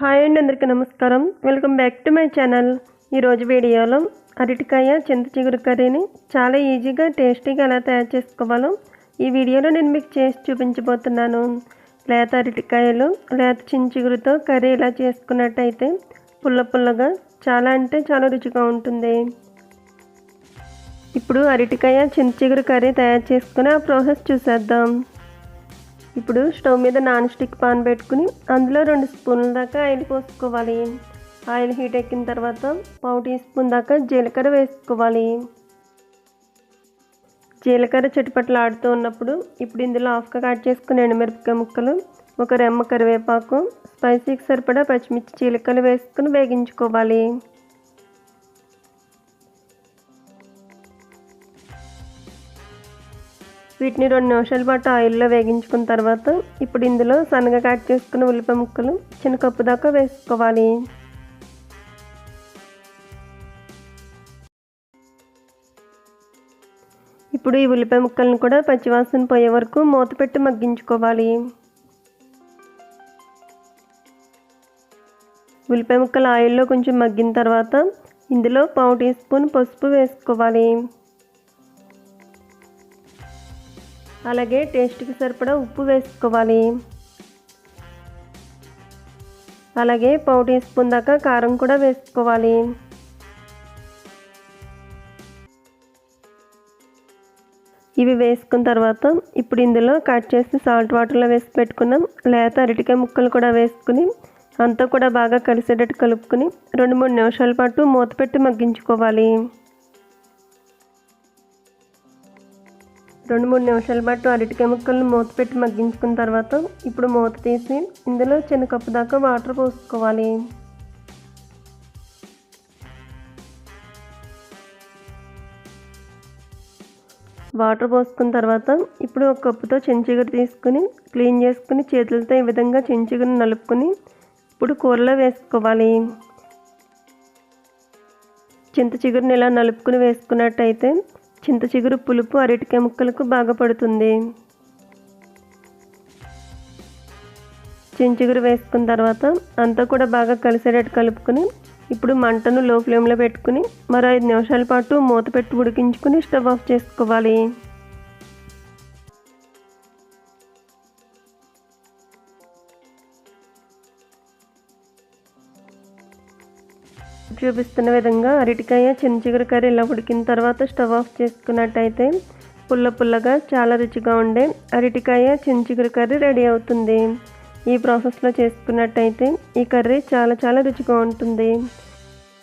Hi అండి అందరికీ నమస్కారం. Welcome back to my channel. ఈరోజు వీడియోలో అరటికాయ చింత చిగురు కర్రీని చాలా ఈజీగా టేస్టీగా ఎలా తయారు చేసుకోవాలో ఈ వీడియోలో నేను మీకు చేసి చూపించబోతున్నాను. లేత అరటికాయలు లేత చింత చిగురుతో కర్రీ ఇలా చేసుకున్నట్టయితే పుల్ల పుల్లగా చాలా అంటే చాలా రుచిగా ఉంటుంది. ఇప్పుడు అరటికాయ చింత చిగురు కర్రీ తయారు చేసుకుని ఆ ప్రాసెస్ చూసేద్దాం. ఇప్పుడు స్టవ్ మీద నాన్ స్టిక్ పాన్ పెట్టుకుని అందులో రెండు స్పూన్ల దాకా ఆయిల్ పోసుకోవాలి. ఆయిల్ హీట్ ఎక్కిన తర్వాత పావు టీ స్పూన్ దాకా జీలకర్ర వేసుకోవాలి. జీలకర్ర చుట్టుపట్ల ఆడుతూ ఉన్నప్పుడు ఇప్పుడు ఇందులో హాఫ్గా కట్ చేసుకుని ఎండుమిరపకాయ ముక్కలు ఒక రెమ్మ కరివేపాకు స్పైసీకి సరిపడా పచ్చిమిర్చి చీలకలు వేసుకుని వేగించుకోవాలి. వీటిని రెండు నిమిషాల పాటు ఆయిల్లో వేగించుకున్న తర్వాత ఇప్పుడు ఇందులో సన్నగా కట్ చేసుకున్న ఉల్లిపాయ ముక్కలు చిన్న కప్పు దాకా వేసుకోవాలి. ఇప్పుడు ఈ ఉల్లిపాయ ముక్కలను కూడా పచ్చివాసన పోయే వరకు మూత పెట్టి మగ్గించుకోవాలి. ఉల్లిపాయ ముక్కలు ఆయిల్లో కొంచెం మగ్గిన తర్వాత ఇందులో పావు టీ స్పూన్ పసుపు వేసుకోవాలి. అలాగే టేస్ట్కి సరిపడా ఉప్పు వేసుకోవాలి. అలాగే పావు టీ స్పూన్ దాకా కారం కూడా వేసుకోవాలి. ఇవి వేసుకున్న తర్వాత ఇప్పుడు ఇందులో కట్ చేసి సాల్ట్ వాటర్లో వేసి పెట్టుకున్నాం. లేత అరటికాయ ముక్కలు కూడా వేసుకుని అంతా కూడా బాగా కలిసేటట్టు కలుపుకొని రెండు మూడు నిమిషాల పాటు మూత పెట్టి మగ్గించుకోవాలి. రెండు మూడు నిమిషాల పాటు అరటికాయ ముక్కలను మూత పెట్టి మగ్గించుకున్న తర్వాత ఇప్పుడు మూత తీసి ఇందులో చిన్న కప్పు దాకా వాటర్ పోసుకోవాలి. వాటర్ పోసుకున్న తర్వాత ఇప్పుడు ఒక కప్పుతో చెంచిగురు తీసుకుని క్లీన్ చేసుకుని చేతులతో ఈ విధంగా చెంచిగురు నలుపుకొని ఇప్పుడు కూరలో వేసుకోవాలి. చింత చిగురుని ఇలా నలుపుకుని వేసుకున్నట్టయితే చింత చిగురు పులుపు అరటికాయ ముక్కలకు బాగా పడుతుంది. చించిగురు వేసుకున్న తర్వాత అంతా కూడా బాగా కలిసేటట్టు కలుపుకొని ఇప్పుడు మంటను లో ఫ్లేమ్లో పెట్టుకుని మరో ఐదు నిమిషాల పాటు మూత పెట్టి ఉడికించుకుని స్టవ్ ఆఫ్ చేసుకోవాలి. చూపిస్తున్న విధంగా అరటికాయ చిన్నచిగురు కర్రీ ఇలా ఉడికిన తర్వాత స్టవ్ ఆఫ్ చేసుకున్నట్టయితే పుల్ల పుల్లగా చాలా రుచిగా ఉండే అరటికాయ చిన్న చిగురు కర్రీ రెడీ అవుతుంది. ఈ ప్రాసెస్లో చేసుకున్నట్టయితే ఈ కర్రీ చాలా చాలా రుచిగా ఉంటుంది.